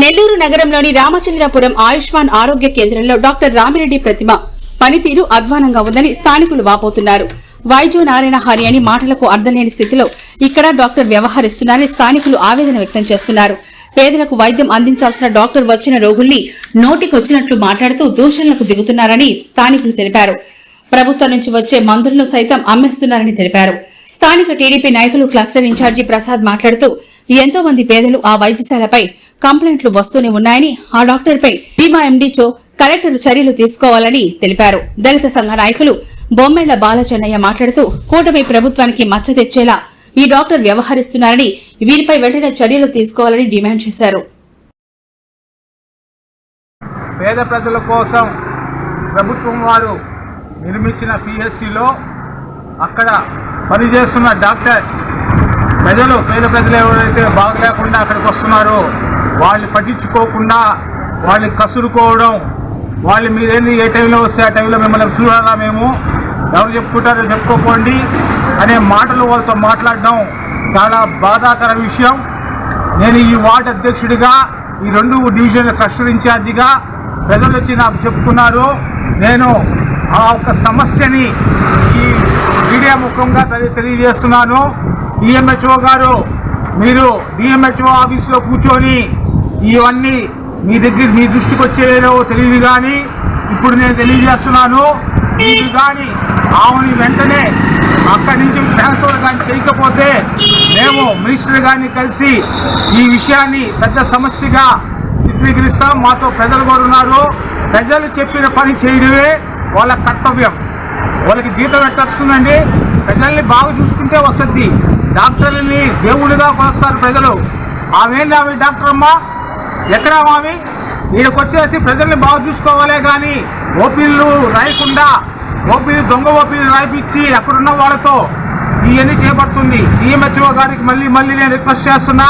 నెల్లూరు నగరంలోని రామచంద్రపురం ఆయుష్మాన్ ఆరోగ్య కేంద్రంలో డాక్టర్ రామిరెడ్డి ప్రతిమ పనితీరు అధ్వానంగా ఉందని స్థానికులు వాపోతున్నారు. వైద్యో నారాయణ హరి అని మాటలకు అర్థం లేని స్థితిలో ఇక్కడ డాక్టర్ వ్యవహరిస్తున్నారని స్థానికులు ఆవేదన వ్యక్తం చేస్తున్నారు. పేదలకు వైద్యం అందించాల్సిన డాక్టర్ వచ్చిన రోగుల్ని నోటికొచ్చినట్లు మాట్లాడుతూ దూషణలకు దిగుతున్నారని స్థానికులు తెలిపారు. ప్రభుత్వం నుంచి వచ్చే మందులను సైతం అమ్మేస్తున్నారని తెలిపారు. స్థానిక టీడీపీ నాయకులు క్లస్టర్ ఇన్ఛార్జి ప్రసాద్ మాట్లాడుతూ ఎంతో మంది పేదలు ఆ వైద్యశాలపై కంప్లైంట్లు వస్తూనే ఉన్నాయని ఆ డాక్టర్పై బీమా ఎండీచో కలెక్టర్ చర్యలు తీసుకోవాలని తెలిపారు. దళిత సంఘ నాయకులు బొమ్మెళ్ళ బాలచెన్నయ్య మాట్లాడుతూ కూటమి ప్రభుత్వానికి మచ్చ తెచ్చేలా ఈ డాక్టర్ వ్యవహరిస్తున్నారని వీరిపై వెంటనే చర్యలు తీసుకోవాలని డిమాండ్ చేశారు. పేద ప్రజల కోసం ప్రభుత్వం వారు నిర్మించిన పిఎస్సిలో అక్కడ పనిచేస్తున్న డాక్టర్ ప్రజలు పేద ప్రజలు ఎవరైతే బాగలేకుండా అక్కడికి వస్తున్నారో వాళ్ళని పట్టించుకోకుండా వాళ్ళని కసురుకోవడం వాళ్ళు మీరేంది ఏ టైంలో వస్తే ఆ టైంలో మిమ్మల్ని చూడాలా మేము? ఎవరు చెప్పుకుంటారో చెప్పుకోకండి. అనే మాటలు వాళ్ళతో మాట్లాడడం చాలా బాధాకర విషయం. నేను ఈ వార్డు అధ్యక్షుడిగా ఈ రెండు డివిజన్ల క్లస్టర్ ఇన్ఛార్జిగా ప్రజలు వచ్చి నాకు చెప్పుకున్నారు. నేను ఆ ఒక్క సమస్యని ఈ మీడియా ముఖంగా తెలియజేస్తున్నాను. డిఎంహెచ్ఓ గారు మీరు డిఎంహెచ్ఓ ఆఫీస్లో కూర్చొని ఇవన్నీ మీ దగ్గర మీ దృష్టికి వచ్చేదో తెలియదు కానీ ఇప్పుడు నేను తెలియజేస్తున్నాను. మీరు కానీ ఆమెని వెంటనే అక్కడి నుంచి ట్రాన్స్ఫర్ కానీ చేయకపోతే మేము మినిస్టర్ గారిని కలిసి ఈ విషయాన్ని పెద్ద సమస్యగా చిత్రీకరిస్తాం. మాతో ప్రజలు కూడా ఉన్నారు. ప్రజలు చెప్పిన పని చేయడమే వాళ్ళ కర్తవ్యం. వాళ్ళకి జీతం ఎట్టొస్తుందండి ప్రజల్ని బాగా చూసుకుంటే వస్తుంది డాక్టర్లని దేవుడిగా కొలుస్తారు ప్రజలు. ఆమె ఆమె డాక్టర్ అమ్మ ఎక్కడ ఆమె? వీడికి వచ్చేసి ప్రజల్ని బాగా చూసుకోవాలే కానీ ఓపీలు రాయకుండా ఓపీలు దొంగ ఓపీలు రాయిపించి అక్కడున్న వాళ్ళతో ఇవన్నీ చేపడుతుంది? డిఎంహెచ్ఓ గారికి మళ్ళీ మళ్ళీ నేను రిక్వెస్ట్ చేస్తున్నా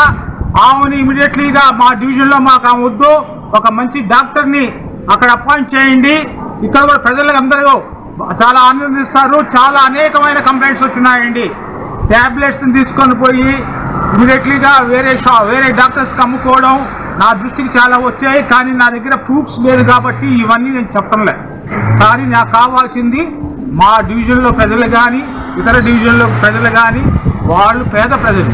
ఆమెని ఇమీడియట్లీగా మా డివిజన్లో మాకు ఆమె వద్దు ఒక మంచి డాక్టర్ని అక్కడ అపాయింట్ చేయండి. ఇక్కడ కూడా ప్రజలకు అందరూ చాలా ఆనందిస్తారు చాలా అనేకమైన కంప్లైంట్స్ వచ్చినాయండి. ట్యాబ్లెట్స్ తీసుకొని పోయి ఇమీడియట్లీగా వేరే షా వేరే డాక్టర్స్కి అమ్ముకోవడం నా దృష్టికి చాలా వచ్చాయి. కానీ నా దగ్గర ప్రూఫ్స్ లేదు కాబట్టి ఇవన్నీ నేను చెప్పడంలే కానీ నాకు కావాల్సింది మా డివిజన్లో ప్రజలు కానీ ఇతర డివిజన్లో ప్రజలు కానీ వాళ్ళు పేద ప్రజలు.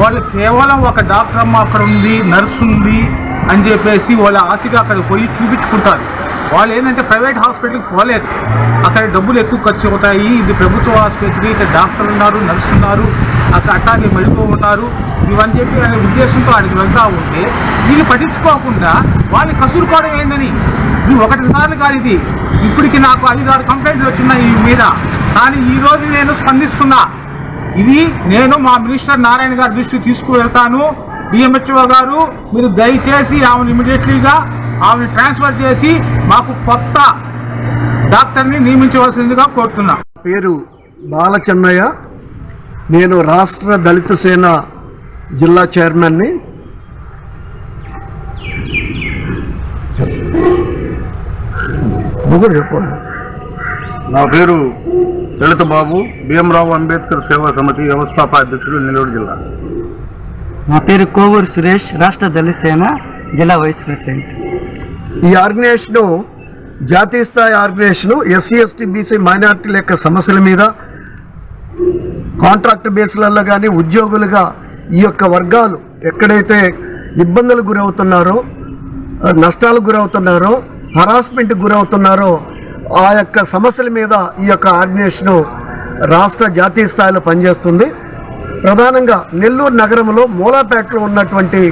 వాళ్ళు కేవలం ఒక డాక్టర్ అమ్మ అక్కడ ఉంది నర్సు ఉంది అని చెప్పేసి వాళ్ళ ఆశగా అక్కడ పోయి చూపించుకుంటారు. వాళ్ళు ఏంటంటే ప్రైవేట్ హాస్పిటల్కి పోలేదు. అక్కడ డబ్బులు ఎక్కువ ఖర్చు అవుతాయి. ఇది ప్రభుత్వ ఆసుపత్రి ఇక్కడ డాక్టర్లు ఉన్నారు నర్సు ఉన్నారు అక్కడ అట్టాగే మెడికో ఉన్నారు. ఇవని చెప్పి అనే ఉద్దేశంతో ఆడికి వెళ్తా ఉంటే వీళ్ళు పట్టించుకోకుండా వాళ్ళు కసురుకోవడం ఏందని? ఇది ఒకటి సార్లు కాదు ఇది. ఇప్పటికి నాకు ఐదు ఆరు కంప్లైంట్లు వచ్చినాయి ఈ మీద. కానీ ఈ రోజు నేను స్పందిస్తున్నా. ఇది నేను మా మినిస్టర్ నారాయణ గారి దృష్టికి తీసుకువెళ్తాను. డిఎంహెచ్ఓ గారు మీరు దయచేసి ఆమెను ఇమీడియట్లీగా ఆమెను ట్రాన్స్ఫర్ చేసి మాకు కొత్త డాక్టర్ని నియమించవలసిందిగా కోరుతున్నా. పేరు బాలచెన్నయ్య. నేను రాష్ట్ర దళిత సేన జిల్లా చైర్మన్ని. ముగ్గురు చెప్పండి నా పేరు దళిత బాబు భీమరావు అంబేద్కర్ సేవా సమితి వ్యవస్థాపాధ్యక్షుడు నెల్లూరు జిల్లా. నా పేరు కోవూరు సురేష్ రాష్ట్ర దళిత సేన జిల్లా వైస్ ప్రెసిడెంట్. ఈ ఆర్గనైజేషను జాతీయ స్థాయి ఆర్గనైజేషను ఎస్సీ ఎస్టీ బీసీ మైనార్టీల యొక్క సమస్యల మీద కాంట్రాక్ట్ బేస్లలో కానీ ఉద్యోగులుగా ఈ యొక్క వర్గాలు ఎక్కడైతే ఇబ్బందులకు గురవుతున్నారో నష్టాలకు గురవుతున్నారో హరాస్మెంట్కి గురవుతున్నారో ఆ యొక్క సమస్యల మీద ఈ యొక్క ఆర్గనైజేషను రాష్ట్ర జాతీయ స్థాయిలో పనిచేస్తుంది. ప్రధానంగా నెల్లూరు నగరంలో మూలాపేటలో ఉన్నటువంటి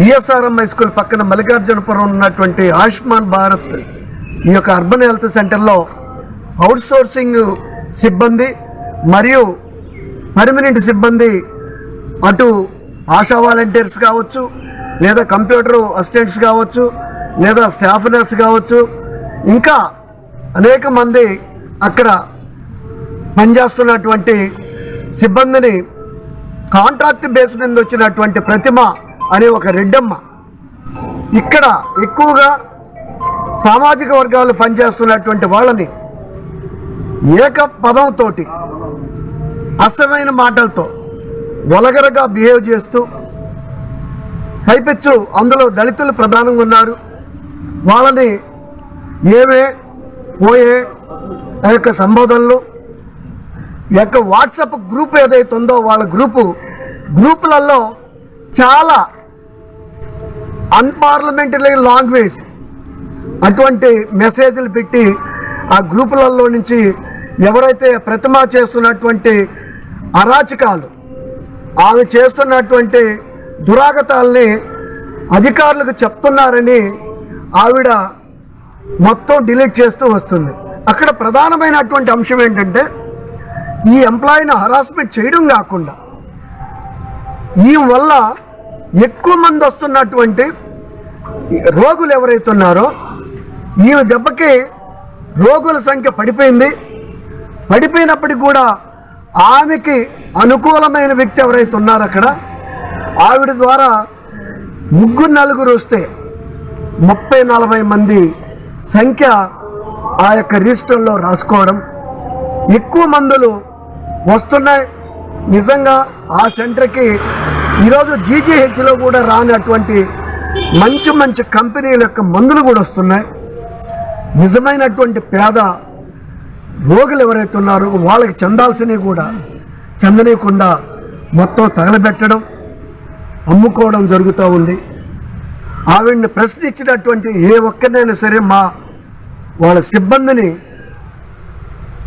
ఈఎస్ఆర్ఎం హై స్కూల్ పక్కన మల్లికార్జునపురం ఉన్నటువంటి ఆయుష్మాన్ భారత్ ఈ యొక్క అర్బన్ హెల్త్ సెంటర్లో అవుట్సోర్సింగ్ సిబ్బంది మరియు పర్మనెంట్ సిబ్బంది అటు ఆశా వాలంటీర్స్ కావచ్చు లేదా కంప్యూటర్ అసిస్టెంట్స్ కావచ్చు లేదా స్టాఫ్ నర్స్ కావచ్చు ఇంకా అనేక మంది అక్కడ పనిచేస్తున్నటువంటి సిబ్బందిని కాంట్రాక్ట్ బేస్ మీద వచ్చినటువంటి ప్రతిమ అనే ఒక రెడ్డమ్మ ఇక్కడ ఎక్కువగా సామాజిక వర్గాలు పనిచేస్తున్నటువంటి వాళ్ళని ఏక పదంతో అసమైన మాటలతో వలగరగా బిహేవ్ చేస్తూ పైపెచ్చు అందులో దళితులు ప్రధానంగా ఉన్నారు. వాళ్ళని ఏవే పోయే ఆ యొక్క సంబోధనలు ఈ యొక్క వాట్సాప్ గ్రూప్ ఏదైతే ఉందో వాళ్ళ గ్రూపు గ్రూపులలో చాలా అన్పార్లమెంటరీ లాంగ్వేజ్ అటువంటి మెసేజ్లు పెట్టి ఆ గ్రూపులలో నుంచి ఎవరైతే ప్రతిమ చేస్తున్నటువంటి అరాచకాలు ఆమె చేస్తున్నటువంటి దురాగతాల్ని అధికారులకు చెప్తున్నారని ఆవిడ మొత్తం డిలీట్ చేస్తూ వస్తుంది. అక్కడ ప్రధానమైనటువంటి అంశం ఏంటంటే ఈ ఎంప్లాయీని హరాస్మెంట్ చేయడం కాకుండా ఈ వల్ల ఎక్కువ మంది వస్తున్నటువంటి రోగులు ఎవరైతే ఉన్నారో ఈమె దెబ్బకి రోగుల సంఖ్య పడిపోయింది. పడిపోయినప్పటికీ కూడా ఆమెకి అనుకూలమైన వ్యక్తి ఎవరైతే ఉన్నారో అక్కడ ఆవిడ ద్వారా ముగ్గురు నలుగురు వస్తే ముప్పై నలభై మంది సంఖ్య ఆ యొక్క రిజిస్టర్లో రాసుకోవడం ఎక్కువ మందులు వస్తున్నాయి. నిజంగా ఆ సెంటర్కి ఈరోజు జీజీహెచ్లో కూడా రానటువంటి మంచి మంచి కంపెనీల యొక్క మందులు కూడా వస్తున్నాయి. నిజమైనటువంటి పేద రోగులు ఎవరైతే ఉన్నారో వాళ్ళకి చెందాల్సినవి కూడా చెందనీయకుండా మొత్తం తగలబెట్టడం అమ్ముకోవడం జరుగుతూ ఉంది. ఆవిడని ప్రశ్నించినటువంటి ఏ ఒక్కరినైనా సరే మా వాళ్ళ సిబ్బందిని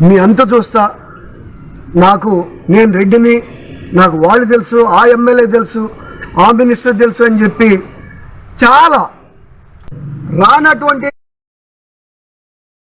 మీ అంత చూస్తా. నాకు నేను రెడ్డిని నాకు వాళ్ళు తెలుసు ఆ ఎమ్మెల్యే తెలుసు ఆ మినిస్టర్ తెలుసు అని చెప్పి చాలా రానటువంటి